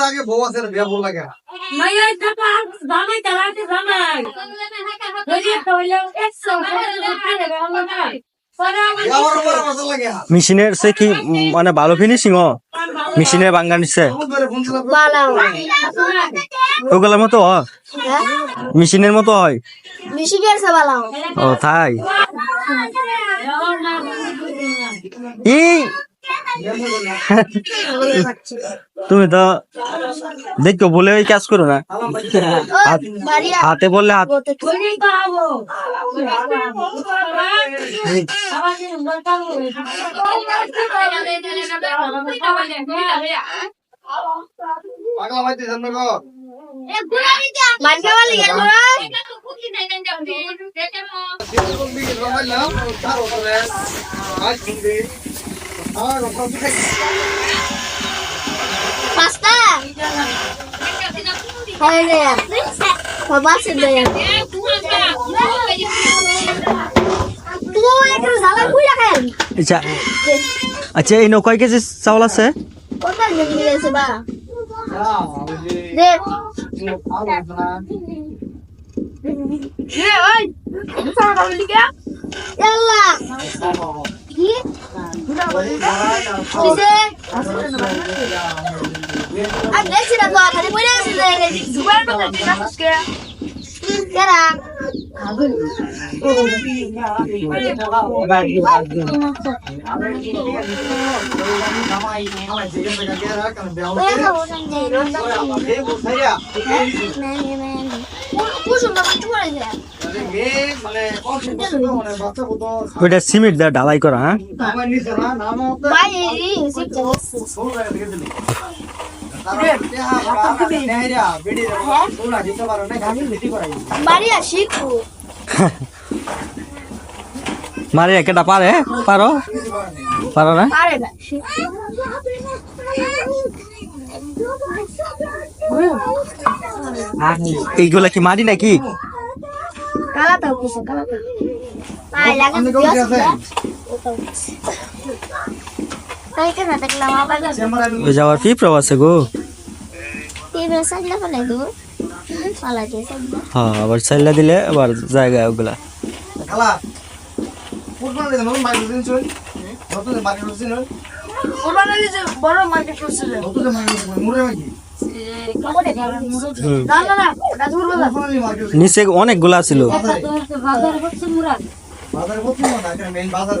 যাকে বউ আছে বিয়া বল লাগে জামাই মেশিনের সে কি মানে ভালো ফিনিশিং ও? মেশিনের বাঙ্গা নিচ্ছে। ওগুলোর মতো হয়? মেশিনের মতো হয়? ও তাই? এই তুমি তো দেখো বলে ওই কাজ করো না। হাতে বললে হাত ভাইতে জানো গো মানকে বলি গেল কোন দিকে রমাইলাম তার উপরে আজ দিন আমার কথা ঠিক পাঁচটা হয় রে বাবা সে দেয় তুই একটু জ্বালা কুই রাখেন আচ্ছা আচ্ছা এই নৌকায় কেজি চাউল আছে? কোথায় ওইটা সিমেন্ট দিয়ে ঢালাই করা হ্যাঁ? বাড়ি শিখু মারি একটা পারে? পারো? পারো না? পারে না এইগুলা কি মারি নাকি? কালা যাওয়ার পিঁপড়াও আছে গো। হ্যাঁ আবার চাইলা দিলে আবার জায়গা ওগুলা। নিচে অনেকগুলা ছিল। বাজার?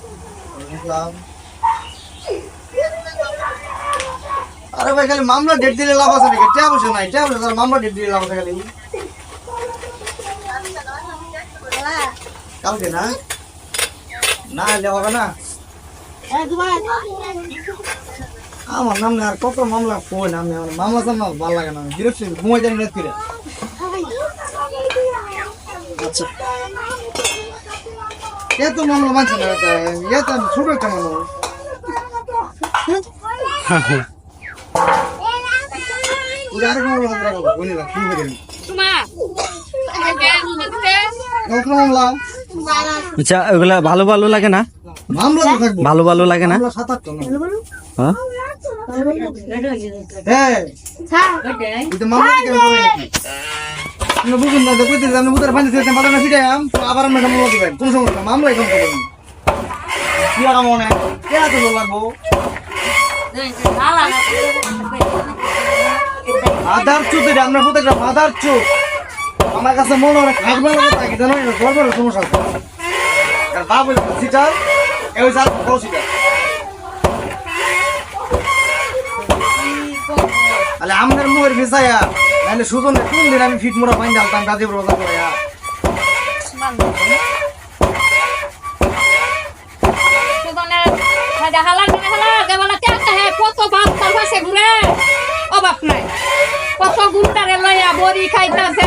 আরে ভাই, খালি মামলা ডেট দিলে লাভ আছে নাকি? ট্যাব বসে নাই ট্যাব বসে মামলা ডেট দিলে লাভ আছে খালি। কালকে না? না হলে হবে না। আমার নাম আর কত মামলা কই না আমি, আমার মামলা ভালো লাগে না। ঘুমাই যান রাত আচ্ছা। এ তো মামলা মানছে না এটা এ তো ছোট একটা মানুষ আচ্ছা ওগুলা ভালো ভালো লাগে না? ভালো ভালো লাগে না? হ্যাঁ? বুঝুন না কইতে আপনি বুতার পানি দিতে পারেন না ফিটাম আবার আমরা মামলা দিবেন কোন সমস্যা মামলা এখন করবেন কি আর মনে কে এত লাগবো? আধার চুত এটা আপনার প্রত্যেকটা আধার চুত আমার কাছে মনে হয় খাটবে লাগে তাকে জানো এটা গড়বড় সমস্যা আছে। আমাদের মুখের ভিসায়া নাহলে সুজনের কোন দিন আমি ফিট মোড়া পাইন ডালতাম গাজীপুর বাজার করে সুদনের হাজার হালার করে হালার দেবলা কেটে হে? কত বাপ তার পাশে ঘুরে অভাব নাই। কত গুন্ডারে লইয়া বড়ি খাইতাছে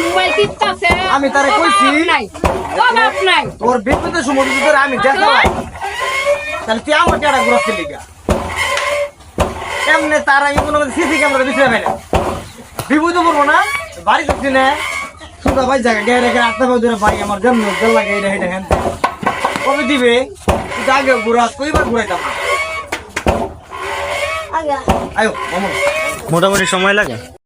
মোবাইল টিপতাছে। আমি তারে কইছি। নাই। নাই। তোর বিপদের সময় তোর আমি দেখালাই তাহলে তুই আমার টাকা ঘুরাচ্ছি লিগা এমনি তার সিসি ক্যামেরা ফেলে বিপদ করব না? বাড়ি ঢুকছি না। সুদা ভাই জায়গা গিয়ে রেখে রাস্তা বাজে ধরে ভাই আমার জন্ম জল লাগে এটা এটা হ্যান কবে দিবে? তুই আগে ঘুরা কইবার ঘুরাইতাম আয়ো মোটামুটি সময় লাগে?